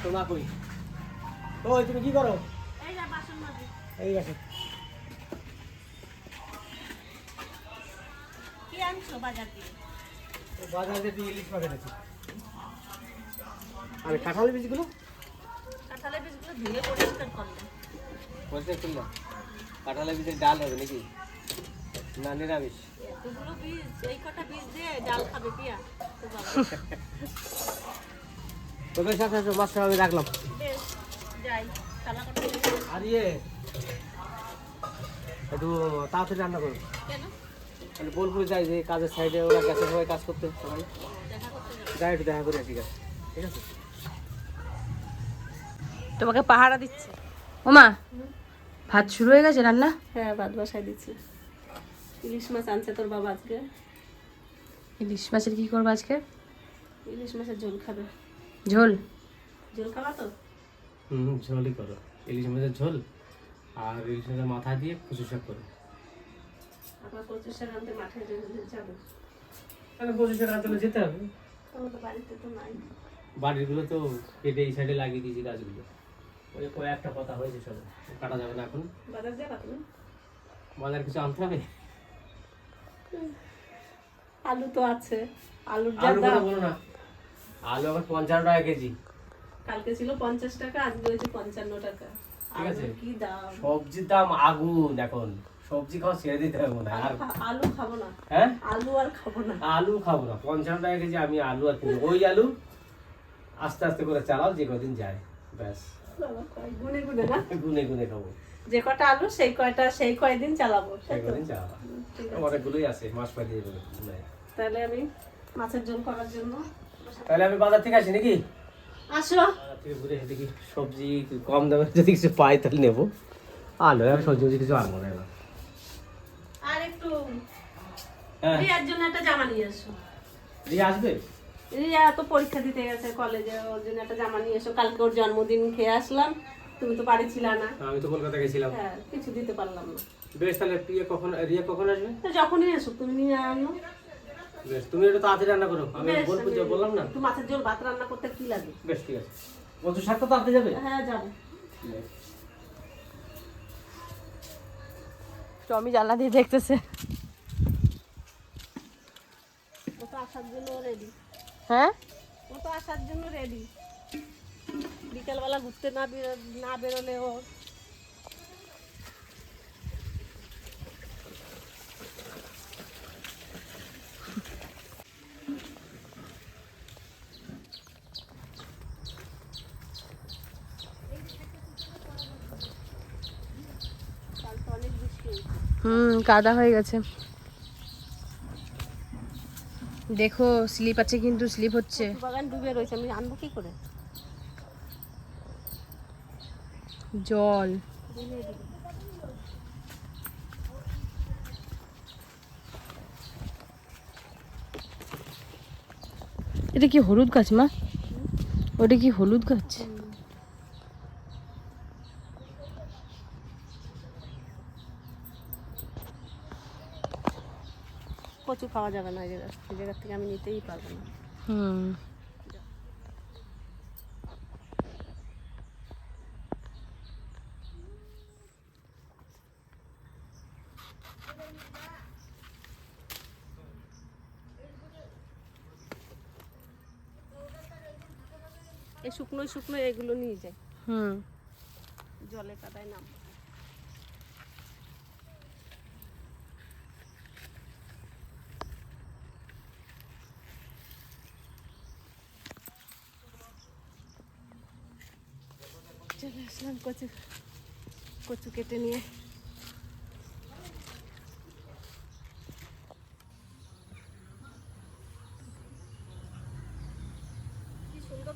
তো না ওই তুমি কি করো? এই বাজার থেকে? ইলিশ মাছ এনেছি আর বীজগুলো? কাঁঠালের বীজগুলো ধুয়ে পরিষ্কার করলাম কাঁঠালের বীজের ডাল হবে নাকি? না নিরামিষ। এতগুলো বীজ এই কটা বীজ দিয়ে ডাল খাবে পিয়া। তো বাবা। তোদের সাথে সাথে মাছটা আমি রাখলাম। বেশ আর ইয়ে একটু তাড়াতাড়ি রান্না করো। কেন? মানে বোলপুরে যাই যে কাজের সাইডে ওরা গেছে সবাই কাজ করতে। সবাই দেখা যাই একটু দেখা করে আসি গেছে ঠিক আছে? তোমাকে পাহারা দিচ্ছে। ওমা ভাত শুরু হয়ে গেছে রান্না? হ্যাঁ ভাত বসাই দিচ্ছি। ইলিশ মাছ আনছে তোর বাবা আজকে। ইলিশ মাছের কি করব আজকে? ইলিশ মাছের ঝোল খাবে। ঝোল? ঝোল খাবা তো? হুম ঝোলই করো। ইলিশ মাছের ঝোল আর ইলিশ মাছের মাথা দিয়ে কচু শাক করো। আবার কচু শাক আনতে মাঠে যাব। তাহলে কচু শাক আনতে যেতে হবে। আমার তো বাড়িতে তো নাই। বাড়িগুলো তো কেটে এই সাইডে লাগিয়ে দিয়েছি গাছগুলো। ওই কয়েকটা পাতা হয়েছে সব। কাটা যাবে না এখন। বাজার যাবা তুমি? বাজার কিছু আনতে হবে? আলু তো আছে। আলুর যা কথা দাম। বলো না। আলু আবার পঞ্চান্ন টাকা কেজি। কালকে ছিল পঞ্চাশ টাকা আজকে হয়েছে পঞ্চান্ন টাকা। ঠিক আছে। কি দাম? সবজির দাম আগুন এখন। সবজি খাওয়া ছেড়ে দিতে হবে না আর আলু খাব না। হ্যাঁ? আলু আর খাব না। আলু খাব না। পঞ্চান্ন টাকা কেজি আমি আলু আর কিনবো। ওই আলু আস্তে আস্তে করে চালাও যে কদিন যায়। ব্যাস। গুনে গুনে না? গুনে গুনে খাব। যে কটা আলু সেই কয়টা সেই কয়দিন চালাবো সেই? কদিন চালাবা। অনেকগুলোই আছে মাস পাই দিয়ে তাহলে আমি মাছের ঝোল করার জন্য তাহলে আমি বাজার থেকে আসি নাকি? আসো। ঘুরে দেখি সবজি কম দামে যদি কিছু পাই তাহলে নেব। আলু আর সবজি কিছু আনব না। আর একটু হ্যাঁ। রিয়ার জন্য একটা জামা নিয়ে এসো দিয়ে আসবে? রিয়া তো পরীক্ষা দিতে গেছে কলেজে ওর জন্য একটা জামা নিয়ে এসো। কালকে ওর জন্মদিন খেয়ে আসলাম। তুমি তো বাড়ি ছিল না আমি তো কলকাতা গেছিলাম। হ্যাঁ কিছু দিতে পারলাম না। বেশ তাহলে প্রিয়া কখন রিয়া কখন আসবে? তো যখনই এসো তুমি নিয়ে আনো। বেশ তুমি একটু তাড়াতাড়ি রান্না করো। আমি বলব যে বললাম না। একটু মাছের ঝোল ভাত রান্না করতে কি লাগে? বেশ ঠিক আছে। শাক তো তাড়াতাড়ি যাবে? হ্যাঁ যাব। টমি জানলা দিয়ে দেখতেছে। ও তো আসার জন্য রেডি হ্যাঁ? ও তো আসার জন্য রেডি বিকেলবেলা ঘুরতে না বেরো- না বেরোলে ও হুম কাদা হয়ে গেছে। দেখো স্লিপ আছে কিন্তু স্লিপ হচ্ছে। বাগান ডুবে রয়েছে আমি আনব কি করে? জল। এটা কি হলুদ গাছ মা? ওটা কি হলুদ গাছ? কচু খাওয়া যাবে না এই জায়গা এই জায়গা থেকে আমি নিতেই পারব না। হুম। এই শুকনো শুকনো এগুলো নিয়ে যাই। হুম। জলে কাদায় নাম চলে আসলাম কচু কচু কেটে নিয়ে।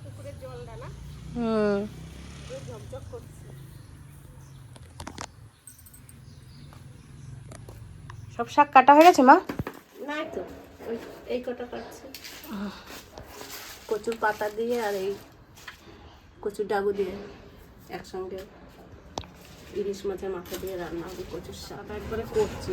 পুকুরের জলটা না হুম। ঝকঝক করছে। সব শাক কাটা হয়ে গেছে মা? নাই তো। ওই এই কটা কাটছে। কচুর পাতা দিয়ে আর এই কচুর ডাগু দিয়ে। একসঙ্গে ইলিশ মাছের মাথা দিয়ে রান্না হবে স্বাদ। একবারে করছি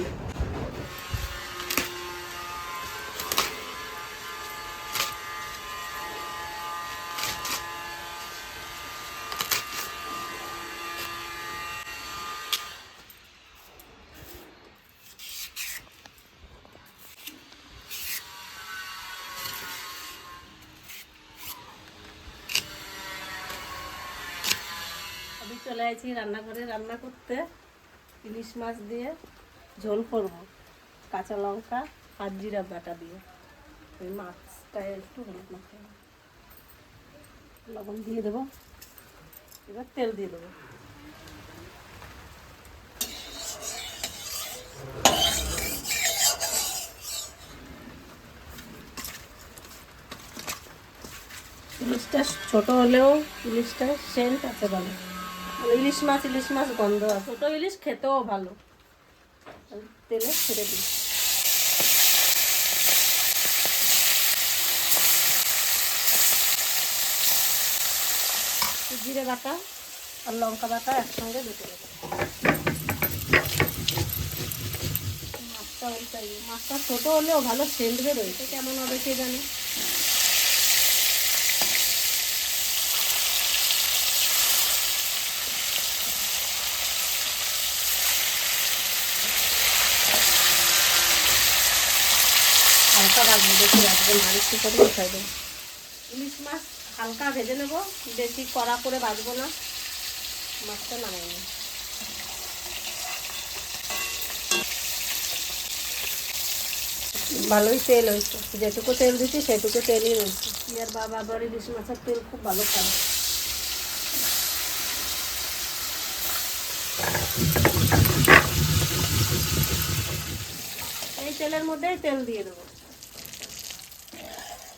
চলে আছি রান্নাঘরে রান্না করতে। ইলিশ মাছ দিয়ে ঝোল করব, কাঁচা লঙ্কা আর জিরা বাটা দিয়ে। ওই মাছটা একটু হলুদ লবণ দিয়ে দেবো। এবার তেল দিয়ে দেবো। ইলিশটা ছোট হলেও ইলিশটা সেন্ট আছে ভালো। ইলিশ মাছ ইলিশ মাছ গন্ধ আছে। ছোট ইলিশ খেতেও ভালো। তেলে ছেড়ে দিই। জিরে বাটা আর লঙ্কা বাটা একসঙ্গে দুটো দেবো মাছটা ওইটাই মাছটা ছোট হলেও ভালো সেন্ট বেরোয়। কেমন হবে কে জানে? হালকা রাখব রাখব না আর একটু করে উঠাই দেবো। ইলিশ মাছ হালকা ভেজে নেব বেশি কড়া করে ভাজবো না। মাছটা নামাই নেব। ভালোই তেল হয়েছে। যেটুকু তেল দিচ্ছি সেটুকু তেলই রয়েছে। ইয়ার বাবা আবার ইলিশ মাছের তেল খুব ভালো খায়। এই তেলের মধ্যেই তেল দিয়ে দেবো।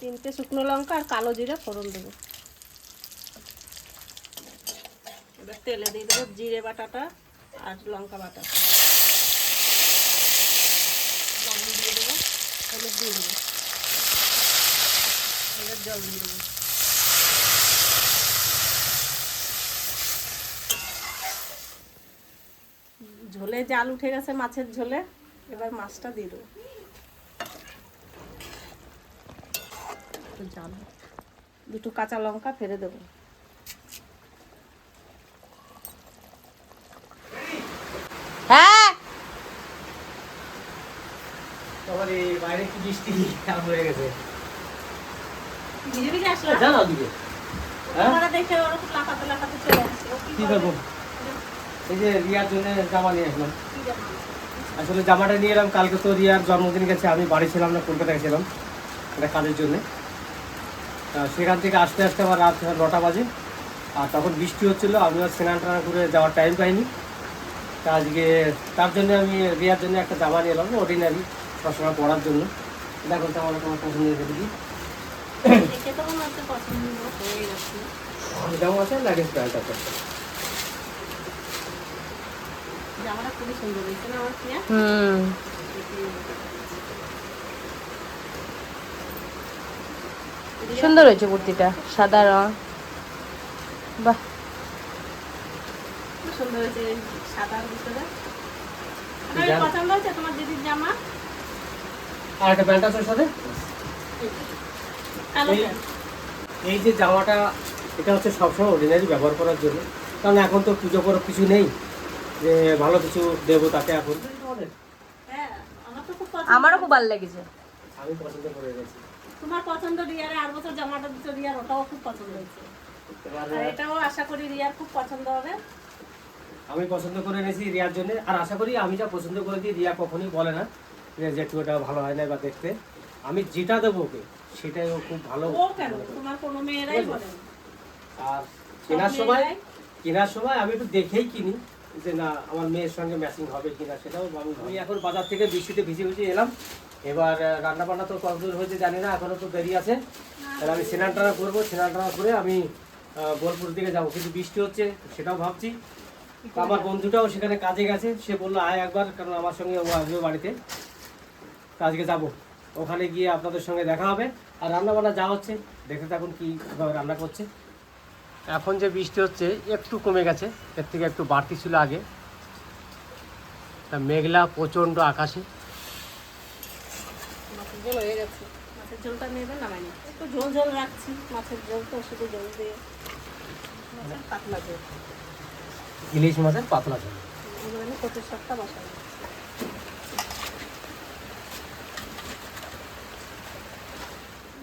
তিনটে শুকনো লঙ্কা আর কালো জিরে ফোড়ন দেবো। এবার তেলে দিয়ে দেবো জিরে বাটাটা আর লঙ্কা বাটাটা। দিয়ে দেবো দিয়ে দেবো। জল দিয়ে দেবো। ঝোলে জাল উঠে গেছে মাছের ঝোলে, এবার মাছটা দিয়ে দেবো। একটু জাল দুটো কাঁচা লঙ্কা ফেলে দেবো। হ্যাঁ? বাইরে কি বৃষ্টি হয়ে গেছে? এই যে রিয়ার জন্য জামা নিয়ে আসলাম। আসলে জামাটা নিয়ে এলাম কালকে তো রিয়ার জন্মদিন গেছে আমি বাড়ি ছিলাম না কলকাতায় ছিলাম। একটা কাজের জন্য। সেখান থেকে আসতে আসতে আমার রাত নটা বাজে। আর তখন বৃষ্টি হচ্ছিল আমি আর স্নান টান করে যাওয়ার টাইম পাইনি। তা আজকে তার জন্য আমি রিয়ার জন্য একটা জামা নিয়ে এলাম অর্ডিনারি সবসময় পরার জন্য। দেখো জামাটা তোমার পছন্দ তো হয়ে গেছে জামা আছে লাগেজ প্যান্ট আছে। জামাটা খুবই সুন্দর হয়েছে না আমার হুম। সুন্দর হয়েছে কুর্তিটা সাদা রং। বাহ। সুন্দর হয়েছে এই সাদার ভিতরে আপনার জামা- পছন্দ হয়েছে তোমার দিদির জামা? আর একটা প্যান্ট আছে সাথে? এই- যে জামাটা এটা হচ্ছে সবসময় অর্ডিনারি ব্যবহার করার জন্য। কারণ এখন তো পুজো করার কিছু নেই। যে ভালো কিছু দেবো তাকে এখন। হ্যাঁ আমারও খুব ভালো লেগেছে। আমি পছন্দ করে গেছি তোমার পছন্দ রিয়ারে আর বছর জামাটা দিচ্ছ রিয়ার ওটাও খুব পছন্দ হয়েছে। আর এটাও আশা করি রিয়ার খুব পছন্দ হবে। আমি পছন্দ করে এনেছি রিয়ার জন্য আর আশা করি আমি যা পছন্দ করে দিই রিয়া কখনোই বলে না যে জেঠু ওটা ভালো হয় না বা দেখতে। আমি যেটা দেবো ওকে সেটাই ও খুব ভালো ও কেন? তোমার কোনো মেয়েরাই বলে আর কেনার সময় কেনার সময় আমি একটু দেখেই কিনি যে না আমার মেয়ের সঙ্গে ম্যাচিং হবে কিনা সেটাও আমি এখন বাজার থেকে বৃষ্টিতে ভিজে ভিজে এলাম এবার রান্না বান্না তো কতদূর হয়েছে জানি না, এখনও তো দেরি আছে। তাহলে আমি স্নান টানা করব স্নান টানা করে আমি বোলপুর দিকে যাব। কিন্তু বৃষ্টি হচ্ছে, সেটাও ভাবছি। আমার বন্ধুটাও সেখানে কাজে গেছে। সে বলল, আয় একবার, কারণ আমার সঙ্গে ও আসবে বাড়িতে। আজকে যাব। ওখানে গিয়ে আপনাদের সঙ্গে দেখা হবে। আর রান্না বান্না যা হচ্ছে, দেখে থাকুন কীভাবে রান্না করছে। এখন যে বৃষ্টি হচ্ছে, একটু কমে গেছে। এর থেকে একটু বাড়তি ছিল আগে। তা মেঘলা, প্রচণ্ড আকাশে। ঝোল হয়ে গেছে। মাছের ঝোলটা নেবে নামাই নি। একটু ঝোল ঝোল রাখছি মাছের ঝোল তো শুধু ঝোল দিয়ে। মাছের পাতলা ঝোল। ইলিশ মাছের পাতলা ঝোল। আমি কচুর শাকটা বসাবো।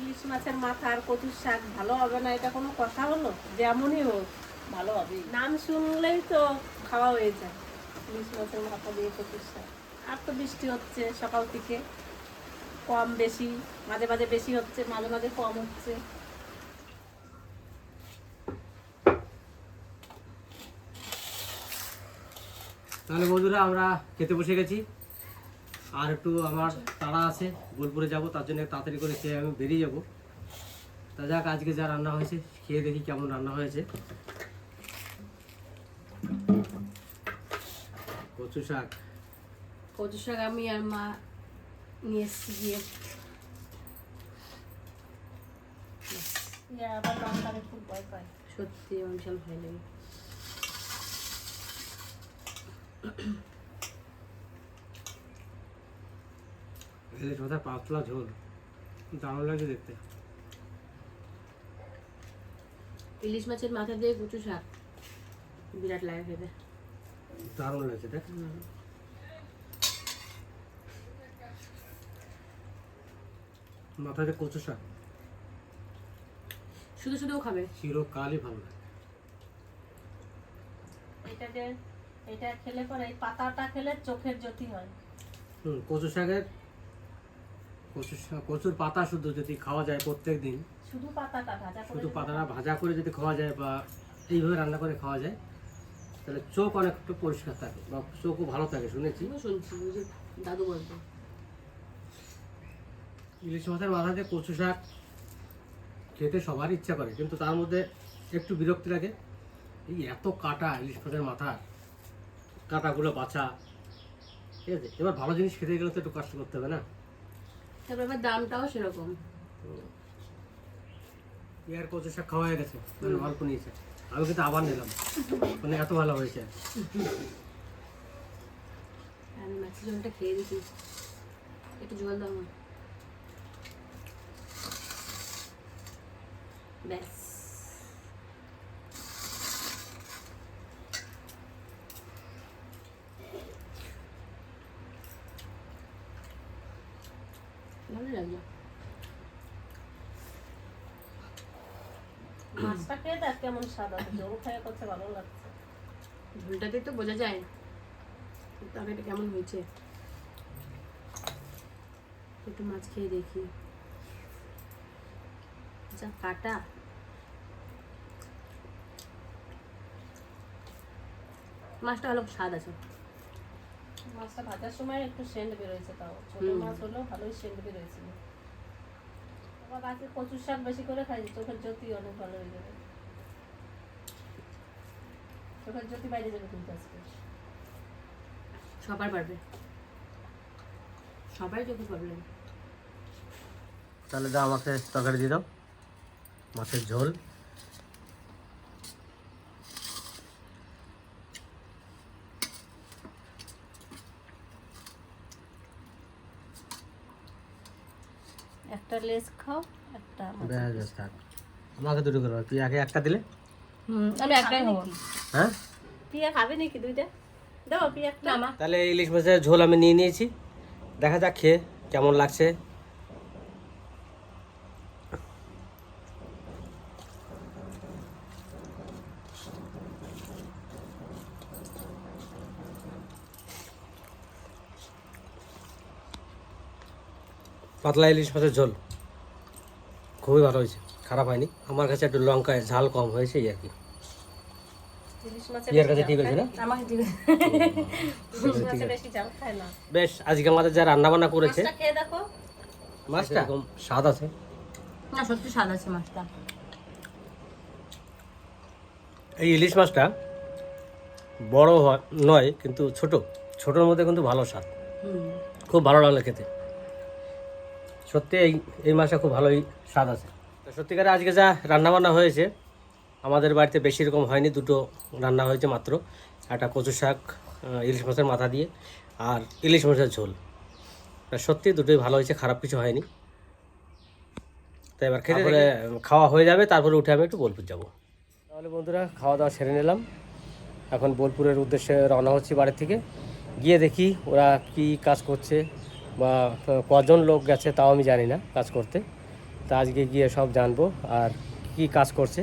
ইলিশ মাছের মাথা আর কচুর শাক ভালো হবে না এটা কোনো কথা হলো? যেমনই হোক ভালো হবে নাম শুনলেই তো খাওয়া হয়ে যায়। ইলিশ মাছের মাথা দিয়ে কচুর শাক। আর তো বৃষ্টি হচ্ছে সকাল থেকে। কম বেশি মাঝে মাঝে বেশি হচ্ছে মাঝে মাঝে কম হচ্ছে। তাহলে বন্ধুরা আমরা খেতে বসে গেছি। আর একটু আমার তাড়া আছে বোলপুরে যাব তার জন্য তাড়াতাড়ি করে খেয়ে আমি বেরিয়ে যাব। তা যাক আজকে যা রান্না হয়েছে খেয়ে দেখি কেমন রান্না হয়েছে। কচু শাক। কচু শাক আমি আর মা নিয়ে এসছি গিয়ে। আবার লঙ্কারে খুব ভয় পায় সত্যি আমার ভীষণ ভালো লাগে। ইলিশ মাথার পাতলা ঝোল দারুণ লাগছে দেখতে। ইলিশ মাছের মাথা দিয়ে কচু শাক বিরাট লাগে খেতে। দারুণ লাগছে দেখ। মাথাতে কচু শাক। শুধু শুধুও খাবে? চিরকালই ভালো লাগে। এটা যে এটা খেলে পরে এই পাতাটা খেলে চোখের জ্যোতি হয়। হুম কচু শাকের কচু শাক কচুর পাতা শুধু যদি খাওয়া যায় প্রত্যেক দিন শুধু পাতাটা ভাজা করে শুধু পাতাটা ভাজা করে যদি খাওয়া যায় বা এইভাবে রান্না করে খাওয়া যায় তাহলে চোখ অনেকটা পরিষ্কার থাকে বা চোখও ভালো থাকে শুনেছি। শুনছি দাদু বলতো ইলিশ মাছের মাথাতে কচু শাক খেতে সবার ইচ্ছা করে কিন্তু তার মধ্যে একটু বিরক্তি লাগে। এই এত কাটা ইলিশ মাছের মাথা কাটাগুলো বাছা ঠিক আছে? এবার ভালো জিনিস খেতে গেলে তো একটু কষ্ট করতে হবে না? তারপর আবার দামটাও সেরকম। ইয়ার কচু শাক খাওয়া হয়ে গেছে মানে অল্প নিয়েছে। আমি কিন্তু আবার নিলাম মানে এত ভালো হয়েছে। আমি মাছের ঝোলটা খেয়ে দেখি একটু জল দাও আমার। ব্যাস ভালো লাগল মাছটা খেয়ে দেখ কেমন স্বাদ আছে। জল খেয়ে করছে ভালো লাগছে। ঝোলটাতে তো বোঝা যায় তরকারিটা কেমন হয়েছে? একটু মাছ খেয়ে দেখি। যা কাটা। মাছটা ভালো স্বাদ আছে। মাছটা ভাজার সময় একটু সেন্ট বেরোয়েছে তাও। ছোট মাছ হলেও ভালোই সেন্ট বেরোয়েছিল। আবার গাছে কচুর শাক বেশি করে খাইছি চোখের জ্যোতি অনেক ভালো হয়ে যাবে। চোখের জ্যোতি বাইরে যাবে কিন্তু আজকে। সবার পারবে। সবাই যদি প্রবলেম তাহলে দাও আমাকে তরকারি দিয়ে দাও। মাছের ঝোল। একটা লেস খাও একটা। ব্যাস থাক। আমাকে দুটো করো। তুই আগে একটা দিলে? আমি একটাই খাব হ্যাঁ? পিয়া খাবে নাকি দুইটা? দাও পিয়া একটা। মা। তাহলে ইলিশ মাছের ঝোল আমি নিয়ে নিয়েছি। দেখা যাক খেয়ে কেমন লাগছে। পাতলা ইলিশ মাছের ঝোল। খুবই ভালো হয়েছে খারাপ হয়নি। আমার কাছে একটু লঙ্কায় ঝাল কম হয়েছে এই আর কি। ইলিশ মাছের ইয়ার কাছে ঠিক আছে না? আমাকে দিবে ইলিশ মাছের বেশি জাল খায় না। বেশ আজকে আমাদের যা রান্না বান্না করেছে মাছটা খেয়ে দেখো। মাছটা? এরকম স্বাদ আছে। না সত্যি স্বাদ আছে মাছটা। এই ইলিশ মাছটা বড় হয় নয় কিন্তু ছোট। ছোটোর মধ্যে কিন্তু ভালো স্বাদ। খুব ভালো লাগল খেতে। সত্যি এই এই মাছটা খুব ভালোই স্বাদ আছে। তো সত্যিকারে আজকে যা রান্না বান্না হয়েছে আমাদের বাড়িতে বেশি রকম হয়নি দুটো রান্না হয়েছে মাত্র। একটা কচু শাক ইলিশ মাছের মাথা দিয়ে আর ইলিশ মাছের ঝোল। তা সত্যি দুটোই ভালো হয়েছে খারাপ কিছু হয়নি। তো এবার খেতে পরে খাওয়া হয়ে যাবে তারপরে উঠে আমি একটু বোলপুর যাব। তাহলে বন্ধুরা খাওয়া দাওয়া সেরে নিলাম। এখন বোলপুরের উদ্দেশ্যে রওনা হচ্ছি বাড়ি থেকে। গিয়ে দেখি ওরা কি কাজ করছে। বা কজন লোক গেছে তাও আমি জানি না কাজ করতে। তা আজকে গিয়ে সব জানব আর কি কাজ করছে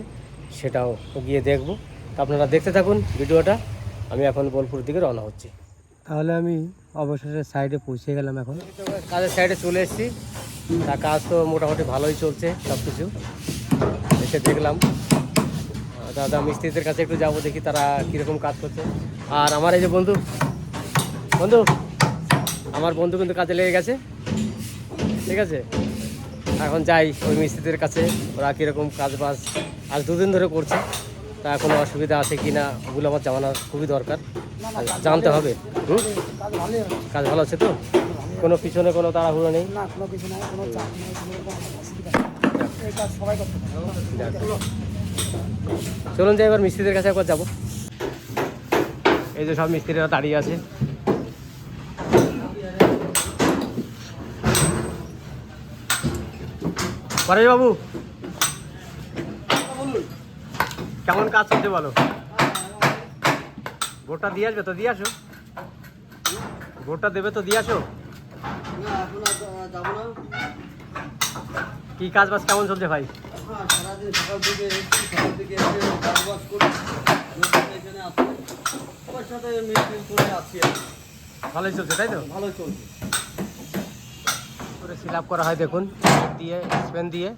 সেটাও গিয়ে দেখব। তা আপনারা দেখতে থাকুন ভিডিওটা। আমি এখন বোলপুর দিকে রওনা হচ্ছি। তাহলে আমি অবশেষে সাইডে পৌঁছে গেলাম এখন। কাজের সাইডে চলে এসেছি। তা কাজ তো মোটামুটি ভালোই চলছে সব কিছু এসে দেখলাম। দাদা মিস্ত্রিদের কাছে একটু যাব দেখি তারা কীরকম কাজ করছে। আর আমার এই যে বন্ধু বন্ধু আমার বন্ধু কিন্তু কাজে লেগে গেছে। ঠিক আছে? এখন যাই ওই মিস্ত্রিদের কাছে। ওরা কীরকম কাজ বাজ আজ দুদিন ধরে করছে। তা কোনো অসুবিধা আছে কি না ওগুলো আমার জানানোর খুবই দরকার। জানতে হবে। হুম? কাজ ভালো আছে তো? কোনো পিছনে কোনো তাড়াহুড়ো নেই। চলুন যাই এবার মিস্ত্রিদের কাছে একবার যাব। এই যে সব মিস্ত্রিরা দাঁড়িয়ে আছে। পরেশ বাবু। কেমন কাজ চলছে বলো? ভোটটা দিয়ে আসবে তো, দিয়ে আসো। ভোটটা দেবে তো, দিয়ে আসো। কি কাজ বাজ কেমন চলছে ভাই। ভালোই চলছে, তাই তো? ভালোই চলছে। করে সিল করা হয়, দেখুন দিয়ে স্পেন দিয়ে।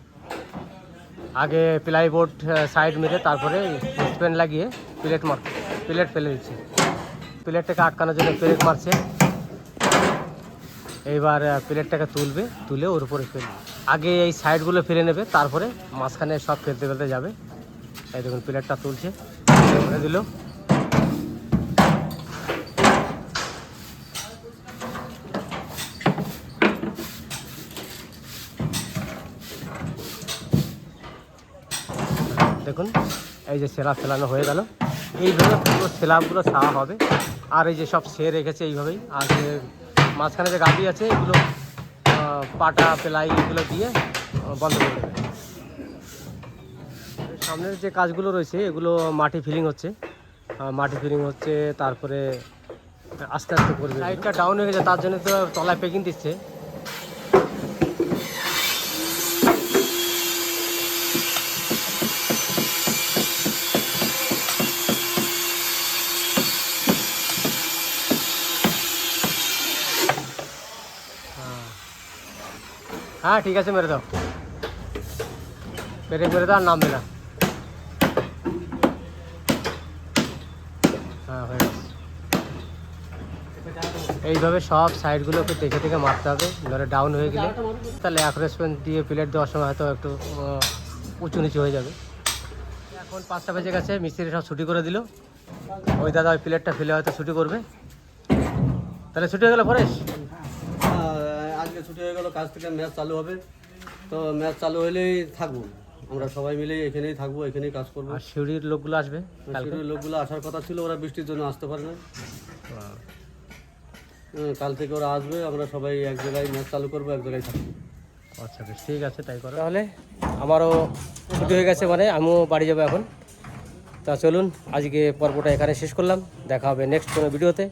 আগে প্লাইবোর্ড সাইড মেরে তারপরে স্পেন লাগিয়ে প্লেট মার প্লেট ফেলে দিচ্ছে। প্লেটটাকে আটকানোর জন্য প্লেট মারছে। এইবার প্লেটটাকে তুলবে, তুলে ওর উপরে ফেলবে আগে এই সাইডগুলো ফেলে নেবে, তারপরে মাঝখানে সব ফেলতে ফেলতে যাবে। এই দেখুন প্লেটটা তুলছে। দিল। দেখুন, এই যে সেলা ফেলানো হয়ে গেল। এইভাবে পুরো সেলাপগুলো ছাওয়া হবে। আর এই যে সব সে রেখেছে এইভাবেই। আর যে মাঝখানে যে গাড়ি আছে, এগুলো পাটা, পেলাই, এগুলো দিয়ে বন্ধ করে দেবে। সামনের যে কাজগুলো রয়েছে, এগুলো মাটি ফিলিং হচ্ছে। মাটি ফিলিং হচ্ছে, তারপরে আস্তে আস্তে করবে। সাইডটা ডাউন হয়ে গেছে, তার জন্য তো তলায় পেকিং দিচ্ছে। হ্যাঁ ঠিক আছে মেরে দাও। পেরে মেরে দাও আর না হ্যাঁ হয়ে গেছে। এইভাবে সব সাইডগুলোকে দেখে দেখে মারতে হবে ধরে ডাউন হয়ে গেলে। তাহলে অ্যাক্রেসমেন্ট দিয়ে প্লেট দেওয়ার সময় হয়তো একটু উঁচু নিচু হয়ে যাবে। এখন পাঁচটা বেজে গেছে মিস্ত্রি সব ছুটি করে দিল। ওই দাদা ওই প্লেটটা ফেলে হয়তো ছুটি করবে। তাহলে ছুটি হয়ে গেল হ্যাঁ, আজকে ছুটি হয়ে গেল কাজ থেকে ম্যাচ চালু হবে। তো ম্যাচ চালু হলেই থাকব। আমরা সবাই মিলে এখানেই থাকব এখানেই কাজ করব। আর সিঁড়ির লোকগুলো আসবে সিঁড়ির লোকগুলো আসার কথা ছিল ওরা বৃষ্টির জন্য আসতে পারে না কাল থেকে ওরা আসবে আমরা সবাই এক জায়গায় ম্যাচ চালু করব এক জায়গায় থাকব। আচ্ছা বেশ ঠিক আছে তাই করো। তাহলে আমারও ছুটি হয়ে গেছে মানে আমিও বাড়ি যাব এখন। তা চলুন আজকে পর্বটা এখানে শেষ করলাম। দেখা হবে নেক্সট কোনো ভিডিওতে।